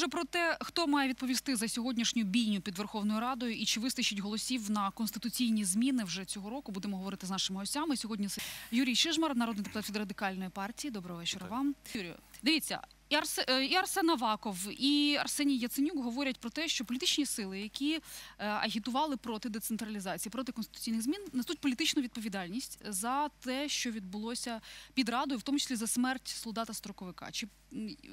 Отже, про те, хто має відповісти за сьогоднішню бійню під Верховною Радою і чи вистачить голосів на конституційні зміни вже цього року, будемо говорити з нашими гостями. Сьогодні Юрій Шижмар, народний депутат від радикальної партії. Доброго вечора вам. Юрію, дивіться. І, Арсе, е, і Арсен Аваков, і Арсеній Яценюк говорять про те, що політичні сили, які е, агітували проти децентралізації, проти конституційних змін, несуть політичну відповідальність за те, що відбулося під радою, в тому числі за смерть солдата строковика. Чи,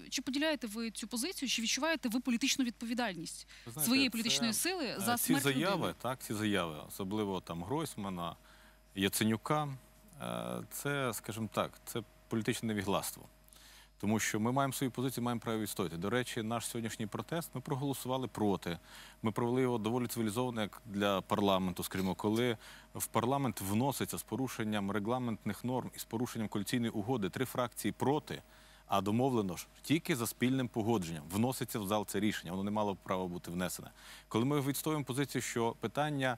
чи поділяєте ви цю позицію? Чи відчуваєте ви політичну відповідальність знаєте, своєї це, політичної сили е, за ці смерть заяви, людини? так, ці заяви, особливо там Гройсмана, Яценюка, це, скажімо так, це політичне невігластво. Тому що ми маємо свою позицію, маємо право відстояти. До речі, наш сьогоднішній протест ми проголосували проти. Ми провели його доволі цивілізовано як для парламенту, скажімо, коли в парламент вноситься з порушенням регламентних норм і з порушенням коаліційної угоди три фракції проти. А домовлено ж тільки за спільним погодженням вноситься в зал це рішення. Воно не мало права бути внесене. Коли ми відстоюємо позицію, що питання,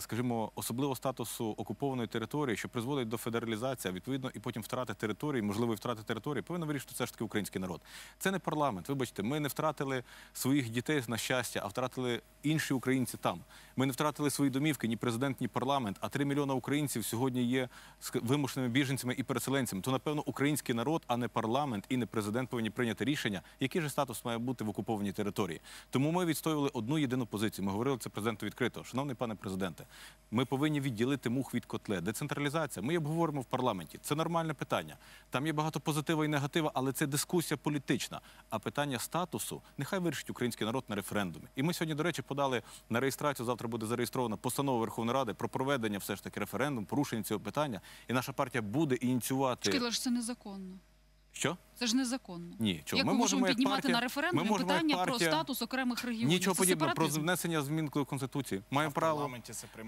скажімо, особливо статусу окупованої території, що призводить до федералізації, а відповідно і потім втрати території, можливої втрати території, повинен вирішити все ж таки український народ. Це не парламент. Вибачте, ми не втратили своїх дітей на щастя, а втратили інші українці там. Ми не втратили свої домівки, ні президент, ні парламент. А три мільйона українців сьогодні є вимушеними біженцями і переселенцями. То напевно український народ, а не парламент і не президент повинні прийняти рішення, який же статус має бути в окупованій території. Тому ми відстоювали одну єдину позицію. Ми говорили це президенту відкрито. Шановний пане президенте, ми повинні відділити мух від котле. Децентралізація. Ми обговоримо в парламенті. Це нормальне питання. Там є багато позитива і негатива, але це дискусія політична. А питання статусу нехай вирішить український народ на референдумі. І ми сьогодні, до речі, подали на реєстрацію. Завтра буде зареєстрована постанова Верховної Ради про проведення все ж таки референдуму, порушення цього питання. І наша партія буде ініціювати. Але ж це незаконно. Що? Це ж незаконно. Ні, чого? Як ми ми можемо як піднімати партія- на референдумі ми питання про статус окремих регіонів? Нічого подібного про внесення змін до конституції. Маємо право.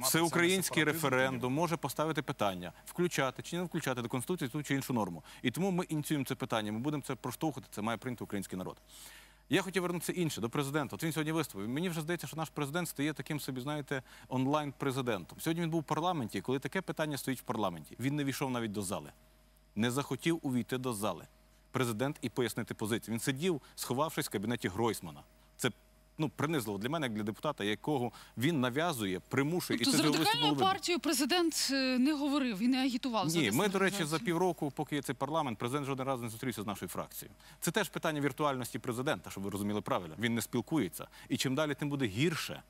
Всеукраїнський референдум може поставити питання, включати чи не включати до конституції ту чи іншу норму. І тому ми ініціюємо це питання. Ми будемо це проштовхувати. Це має прийняти український народ. Я хотів вернутися інше до президента. От він сьогодні виступив. Мені вже здається, що наш президент стає таким собі, знаєте, онлайн-президентом. Сьогодні він був в парламенті, і коли таке питання стоїть в парламенті, він не війшов навіть до зали, не захотів увійти до зали. Президент і пояснити позицію. Він сидів, сховавшись в кабінеті Гройсмана. Це ну принизливо для мене, як для депутата, якого він нав'язує, примушує Тобто і з це вже радикальною партією президент е, не говорив і не агітував за Ні, ми, до речі, за півроку, поки є цей парламент, президент жоден раз не зустрівся з нашою фракцією. Це теж питання віртуальності президента, щоб ви розуміли правильно. Він не спілкується. І чим далі, тим буде гірше.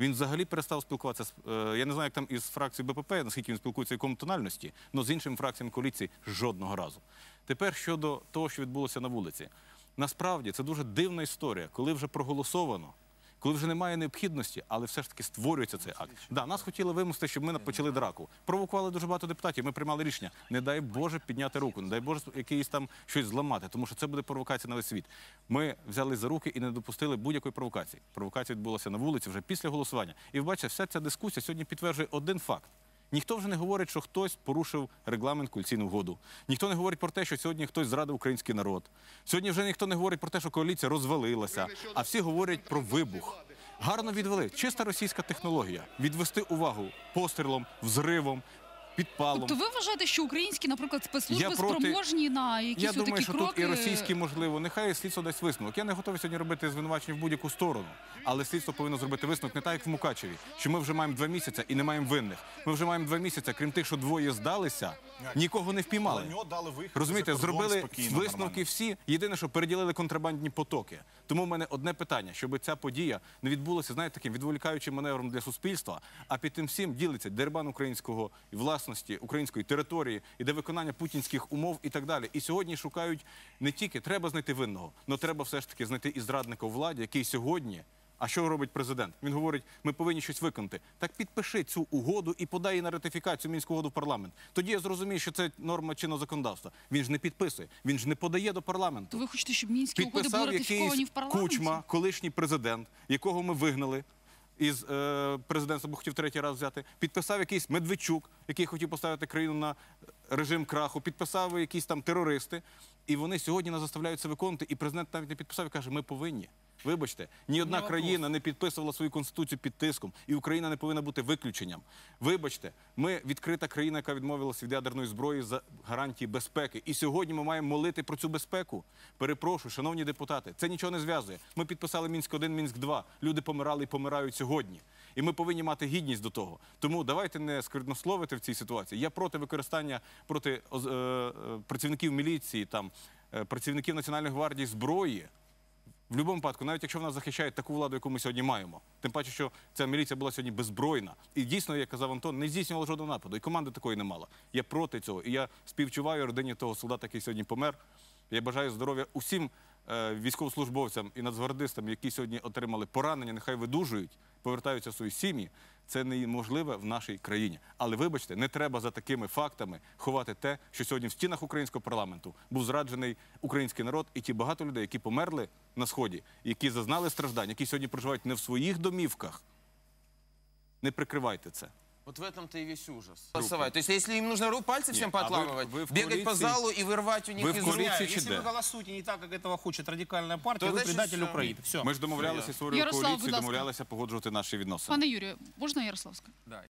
Він взагалі перестав спілкуватися з е, я не знаю, як там із фракцією БПП, наскільки він спілкується якому тональності, але з іншими фракціями коаліції жодного разу. Тепер щодо того, що відбулося на вулиці. Насправді це дуже дивна історія, коли вже проголосовано, коли вже немає необхідності, але все ж таки створюється цей акт. Да, нас хотіли вимусити, щоб ми почали драку. Провокували дуже багато депутатів. Ми приймали рішення. Не дай Боже підняти руку, не дай Боже якийсь там щось зламати, тому що це буде провокація на весь світ. Ми взяли за руки і не допустили будь-якої провокації. Провокація відбулася на вулиці вже після голосування. І бачите, вся ця дискусія сьогодні підтверджує один факт. Ніхто вже не говорить, що хтось порушив регламент коаліційну угоду. Ніхто не говорить про те, що сьогодні хтось зрадив український народ. Сьогодні вже ніхто не говорить про те, що коаліція розвалилася, а всі говорять про вибух. Гарно відвели. Чиста російська технологія. Відвести увагу пострілом, взривом, підпалом. Тобто ви вважаєте, що українські, наприклад, спецслужби Я проти- спроможні на якісь Я думаю, що кроки? тут і російські можливо. Нехай слідство дасть висновок. Я не готовий сьогодні робити звинувачення в будь-яку сторону, але слідство повинно зробити висновок не так, як в Мукачеві, що ми вже маємо два місяці і не маємо винних. Ми вже маємо два місяці, крім тих, що двоє здалися, нікого не впіймали. Але в нього дали вихід Розумієте, за кордон зробили спокійно, висновки нормально. всі. Єдине, що переділили контрабандні потоки. Тому в мене одне питання, щоб ця подія не відбулася, знаєте, таким відволікаючим маневром для суспільства, а під тим всім ділиться дербан українського і власності, української території, іде виконання путінських умов і так далі. І сьогодні шукають не тільки треба знайти винного, але треба все ж таки знайти і зрадника у владі, який сьогодні. А що робить президент? Він говорить, ми повинні щось виконати. Так підпиши цю угоду і подай її на ратифікацію мінську угоду в парламент. Тоді я зрозумію, що це норма чинного законодавства. Він ж не підписує, він ж не подає до парламенту. То ви хочете, щоб мінські угоди були ратифіковані в парламенті? кучма, колишній президент, якого ми вигнали. Із е, президентства, бо хотів третій раз взяти, підписав якийсь Медведчук, який хотів поставити країну на режим краху, підписав якісь там терористи, і вони сьогодні нас заставляють це виконувати. І президент навіть не підписав і каже, ми повинні. Вибачте, ні одна країна не підписувала свою конституцію під тиском, і Україна не повинна бути виключенням. Вибачте, ми відкрита країна, яка відмовилася від ядерної зброї за гарантії безпеки. І сьогодні ми маємо молити про цю безпеку. Перепрошую, шановні депутати, це нічого не зв'язує. Ми підписали Мінськ 1 Мінськ 2 Люди помирали і помирають сьогодні. І ми повинні мати гідність до того. Тому давайте не сквернословити в цій ситуації. Я проти використання проти е, е, працівників міліції, там е, працівників Національної гвардії зброї. В будь-якому випадку, навіть якщо вона захищає таку владу, яку ми сьогодні маємо, тим паче, що ця міліція була сьогодні беззбройна, і дійсно, як казав Антон, не здійснювала жодного нападу, і команди такої не мала. Я проти цього. І я співчуваю родині того солдата, який сьогодні помер. Я бажаю здоров'я усім е, військовослужбовцям і нацгвардистам, які сьогодні отримали поранення, нехай видужують, повертаються в свої сім'ї. Це неможливе в нашій країні. Але вибачте, не треба за такими фактами ховати те, що сьогодні в стінах українського парламенту був зраджений український народ і ті багато людей, які померли на сході, які зазнали страждань, які сьогодні проживають не в своїх домівках. Не прикривайте це. Вот в этом-то и весь ужас. Голосовать. То есть, если им нужно ру- пальцы всем а вы- поотламывать, вы в бегать по коалиции- залу и вырывать у них Вы в из коалиции рук. чи Если де? вы голосуете не так, как этого хочет радикальная партия, То вы значит предатель всё. Украины. Все. Ми ж домовлялися створювати Ярослав, коаліцію, будь ласка. домовлялися погоджувати наші відносини. Пане Юрію, можна Ярославська? Да,